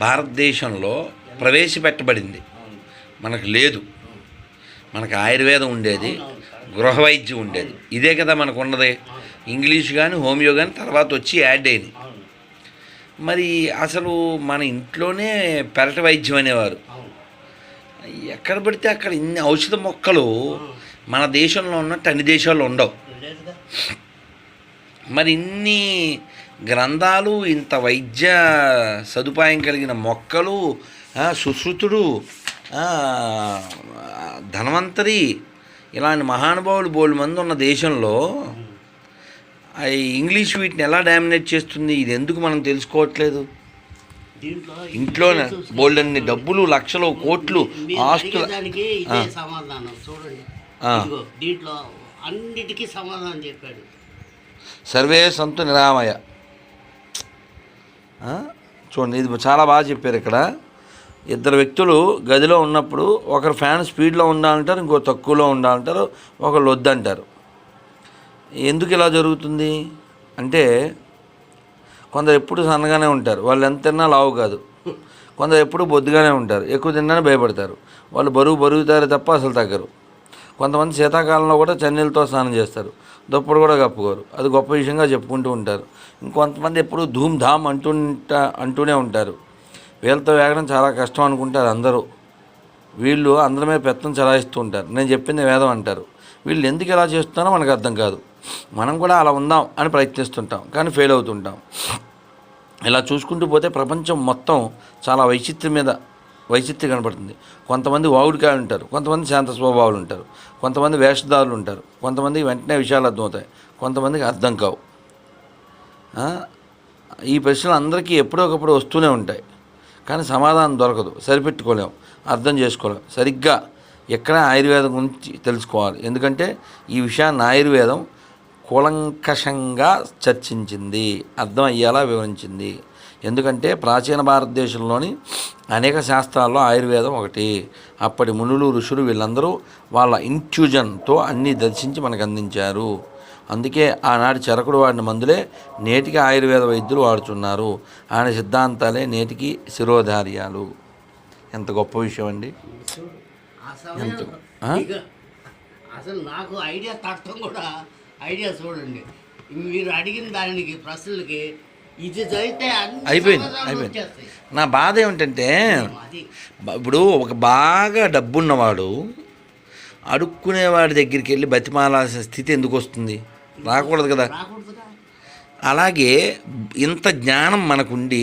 భారతదేశంలో ప్రవేశపెట్టబడింది. మనకు లేదు. మనకు ఆయుర్వేదం ఉండేది గృహ వైద్యం ఉండేది. ఇదే కదా మనకు ఉన్నది ఇంగ్లీష్ కానీ హోమియో కానీ తర్వాత వచ్చి యాడ్ అయింది మరి అసలు మన ఇంట్లోనే పెరట వైద్యం అనేవారు. ఎక్కడ పడితే అక్కడ ఇన్ని ఔషధ మొక్కలు మన దేశంలో ఉన్నట్టు అన్ని దేశాల్లో ఉండవు. మరి ఇన్ని గ్రంథాలు ఇంత వైద్య సదుపాయం కలిగిన మొక్కలు సుశ్రుతుడు ధన్వంతరి ఇలాంటి మహానుభావులు బోల్డ్ మంది ఉన్న దేశంలో ఇంగ్లీష్ వీటిని ఎలా డామినేట్ చేస్తుంది? ఇది ఎందుకు మనం తెలుసుకోవట్లేదు? ఇంట్లోనే బోల్డ్ అన్ని డబ్బులు లక్షలు కోట్లు ఆస్తులు చూడండి. దీంట్లో అన్నిటికీ సమాధానం చెప్పాడు. సర్వే సంతు నిరామయ? చూడండి ఇది చాలా బాగా చెప్పారు ఇక్కడ. ఇద్దరు వ్యక్తులు గదిలో ఉన్నప్పుడు ఒకరు ఫ్యాన్ స్పీడ్లో ఉండాలంటారు ఇంకో తక్కువలో ఉండాలంటారు ఒకళ్ళు వద్దంటారు. ఎందుకు ఇలా జరుగుతుంది? అంటే కొందరు ఎప్పుడు సన్నగానే ఉంటారు. వాళ్ళు ఎంత తిన్నా లావు కాదు. కొందరు ఎప్పుడు బొద్దుగానే ఉంటారు. ఎక్కువ తిన్నానే భయపడతారు. వాళ్ళు బరువు బరుగుతారు తప్ప అసలు తగ్గరు. కొంతమంది శీతాకాలంలో కూడా చన్నీళ్ళతో స్నానం చేస్తారు. దుప్పటి కూడా కప్పుకోరు. అది గొప్ప విషయంగా చెప్పుకుంటూ ఉంటారు. ఇంకొంతమంది ఎప్పుడు ధూమ్ ధామ్ అంటుంటా అంటూనే ఉంటారు. వీళ్ళతో వేగడం చాలా కష్టం అనుకుంటారు అందరూ. వీళ్ళు అందరి మీద పెత్తం చలాయిస్తూ ఉంటారు. నేను చెప్పింది వేదం అంటారు. వీళ్ళు ఎందుకు ఇలా చేస్తున్నారో మనకు అర్థం కాదు. మనం కూడా అలా ఉందాం అని ప్రయత్నిస్తుంటాం. కానీ ఫెయిల్ అవుతుంటాం. ఇలా చూసుకుంటూ పోతే ప్రపంచం మొత్తం చాలా వైచిత్రం మీద వైచిత్ర్యం కనబడుతుంది. కొంతమంది వాగుడికాయలు ఉంటారు కొంతమంది శాంత స్వభావాలు ఉంటారు కొంతమంది వేషధారులు ఉంటారు కొంతమంది వెంటనే విషయాలు అర్థమవుతాయి కొంతమందికి అర్థం కావు. ఈ ప్రశ్నలు అందరికీ ఎప్పుడో ఒకప్పుడు వస్తూనే ఉంటాయి. కానీ సమాధానం దొరకదు సరిపెట్టుకోలేం అర్థం చేసుకోలేం. సరిగ్గా ఎక్కడ ఆయుర్వేదం గురించి తెలుసుకోవాలి. ఎందుకంటే ఈ విషయాన్ని ఆయుర్వేదం కూలంకషంగా చర్చించింది అర్థం అయ్యేలా వివరించింది. ఎందుకంటే ప్రాచీన భారతదేశంలోని అనేక శాస్త్రాల్లో ఆయుర్వేదం ఒకటి. అప్పటి మునులు ఋషులు వీళ్ళందరూ వాళ్ళ ఇంట్యూజన్తో అన్నీ దర్శించి మనకు అందించారు. అందుకే ఆనాటి చరకుడు వాడిన మందులే నేటికి ఆయుర్వేద వైద్యులు వాడుతున్నారు. ఆయన సిద్ధాంతాలే నేటికి శిరోధార్యాలు. ఎంత గొప్ప విషయం అండి. అసలు నాకు ఐడియా తట్టం కూడా ఐడియా చూడండి. మీరు అడిగిన దానికి ప్రశ్నలకి అయిపోయింది అయిపోయింది. నా బాధ ఏమిటంటే ఇప్పుడు ఒక బాగా డబ్బున్నవాడు అడుక్కునేవాడి దగ్గరికి వెళ్ళి బతిమాలాల్సిన స్థితి ఎందుకు వస్తుంది? రాకూడదు కదా. అలాగే ఇంత జ్ఞానం మనకుండి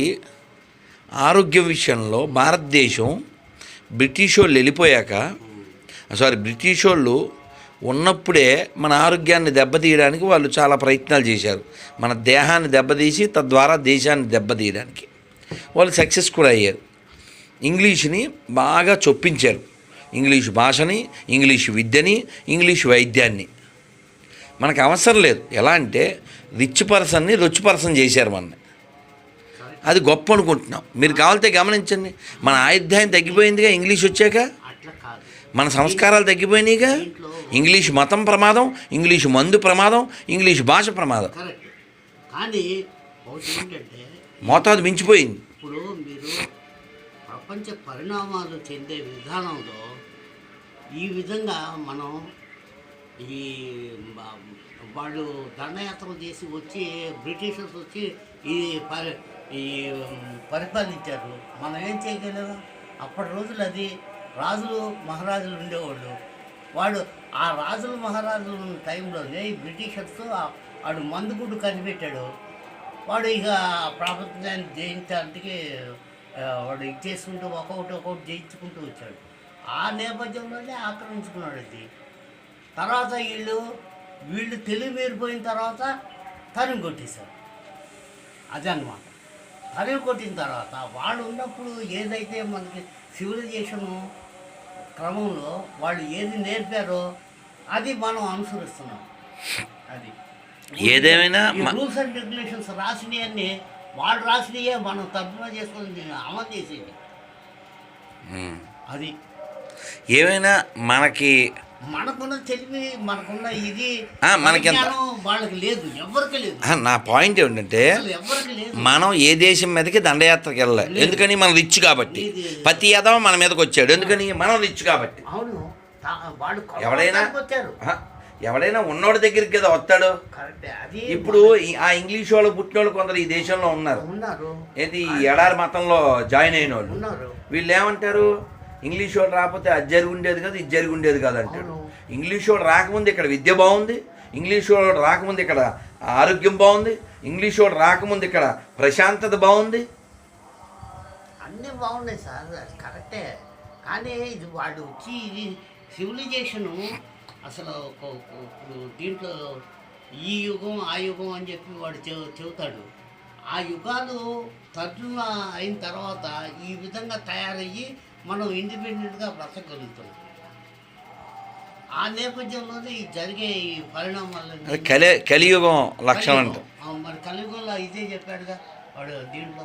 ఆరోగ్యం విషయంలో భారతదేశం బ్రిటిష్ వాళ్ళు వెళ్ళిపోయాక సారీ బ్రిటిష్ వాళ్ళు ఉన్నప్పుడే మన ఆరోగ్యాన్ని దెబ్బతీయడానికి వాళ్ళు చాలా ప్రయత్నాలు చేశారు. మన దేహాన్ని దెబ్బతీసి తద్వారా దేశాన్ని దెబ్బతీయడానికి. వాళ్ళు సక్సెస్ కూడా అయ్యారు. ఇంగ్లీష్ని బాగా చొప్పించారు. ఇంగ్లీష్ భాషని ఇంగ్లీష్ విద్యని ఇంగ్లీష్ వైద్యాన్ని. మనకు అవసరం లేదు. ఎలా అంటే రిచ్ పర్సన్ని రిచ్ పర్సన్ చేశారు మనని అది గొప్ప అనుకుంటున్నాం. మీరు కావాలితే గమనించండి. మన ఆయుర్దాయం తగ్గిపోయిందిగా ఇంగ్లీష్ వచ్చాక? మన సంస్కారాలు తగ్గిపోయినాయిగా? ఇంగ్లీష్ మతం ప్రమాదం ఇంగ్లీష్ మందు ప్రమాదం ఇంగ్లీష్ భాష ప్రమాదం. కరెక్ట్ కానీ ఏంటంటే మోతాదు మించిపోయింది. ఇప్పుడు మీరు ప్రపంచ పరిణామాలు చెందే విధానంలో ఈ విధంగా మనం ఈ వాళ్ళు దండయాత్రలు చేసి వచ్చి బ్రిటిషర్స్ వచ్చి ఈ పరి ఈ పరిపాలించారు. మనం ఏం చేయగలం? అప్పటి రోజులు అది రాజులు మహారాజులు ఉండేవాళ్ళు. వాడు ఆ రాజులు మహారాజులు ఉన్న టైంలోనే ఈ బ్రిటిషర్స్ వాడు మందుగుడ్డు కనిపెట్టాడు. వాడు ఇక ప్రపంచాన్ని జయించడానికి వాడు ఇచ్చేసుకుంటూ ఒక్కొక్కటి ఒక్కొక్కటి జయించుకుంటూ వచ్చాడు. ఆ నేపథ్యంలోనే ఆక్రమించుకున్నాడు అది. తర్వాత వీళ్ళు వీళ్ళు తెలివి మీరిపోయిన తర్వాత తరిమి కొట్టేశారు. అదనమాట తరిమి కొట్టిన తర్వాత వాళ్ళు ఉన్నప్పుడు ఏదైతే మనకి సివిలైజేషను క్రమంలో వాళ్ళు ఏది నేర్పారో అది మనం అనుసరిస్తున్నాం. అది. ఏదేమైనా రూల్స్ అండ్ రెగ్యులేషన్స్ రాసినవన్నీ వాళ్ళు రాసినవే మనం తర్జుమా చేసుకొని అమలు చేసేది. అది. ఏమైనా మనకి మనకున్న తెలివి మనకున్న ఇది ఆ, మనకెంత- పరిజ్ఞానం వాళ్ళకి లేదు ఎవరికి లేదు. ఆ, నా పాయింట్ లేదు. మనం ఏ దేశం మీదకి దండయాత్రకి వెళ్ళాలి. ఎందుకని? మనం రిచ్ కాబట్టి. ప్రతి యదవ మన మీదకి వచ్చాడు. ఎందుకని? మనం రిచ్ కాబట్టి. అవును. ఎవడైనా వచ్చారు. ఆ, ఎవడైనా ఉన్నోడి దగ్గరికి కదా వస్తాడు? ఇప్పుడు ఆ ఇంగ్లీష్ వాళ్ళు పుట్టిన వాళ్ళు కొందరు ఈ దేశంలో ఉన్నారు. ఏది ఎడారి మతంలో జాయిన్ అయిన వాళ్ళు వీళ్ళు ఏమంటారు? ఇంగ్లీష్ వాడు రాకపోతే అది జరిగి ఉండేది కాదు ఇది జరిగి ఉండేది కాదు అంటాడు. ఇంగ్లీష్ వాడు రాకముందు ఇక్కడ విద్య బాగుంది ఇంగ్లీష్ వాడు రాకముందు ఇక్కడ ఆరోగ్యం బాగుంది ఇంగ్లీష్ వాడు రాకముందు ఇక్కడ ప్రశాంతత బాగుంది. అన్నీ బాగున్నాయి సార్ కరెక్టే. కానీ ఇది వాడు వచ్చి ఇది సివిలైజేషను అసలు దీంట్లో ఈ యుగం ఆ యుగం అని చెప్పి వాడు చెబు చెబుతాడు. ఆ యుగాలు తర్జుమా అయిన తర్వాత ఈ విధంగా తయారయ్యి మనం ఇండిపెండెంట్గా బ్రతకగలుగుతాం. ఆ నేపథ్యంలోనే ఈ జరిగే ఈ పరిణామాలు కలి కలియుగం లక్షణం అంట. మరి కలియుగంలో ఇదే చెప్పాడుగా వాడు దీంట్లో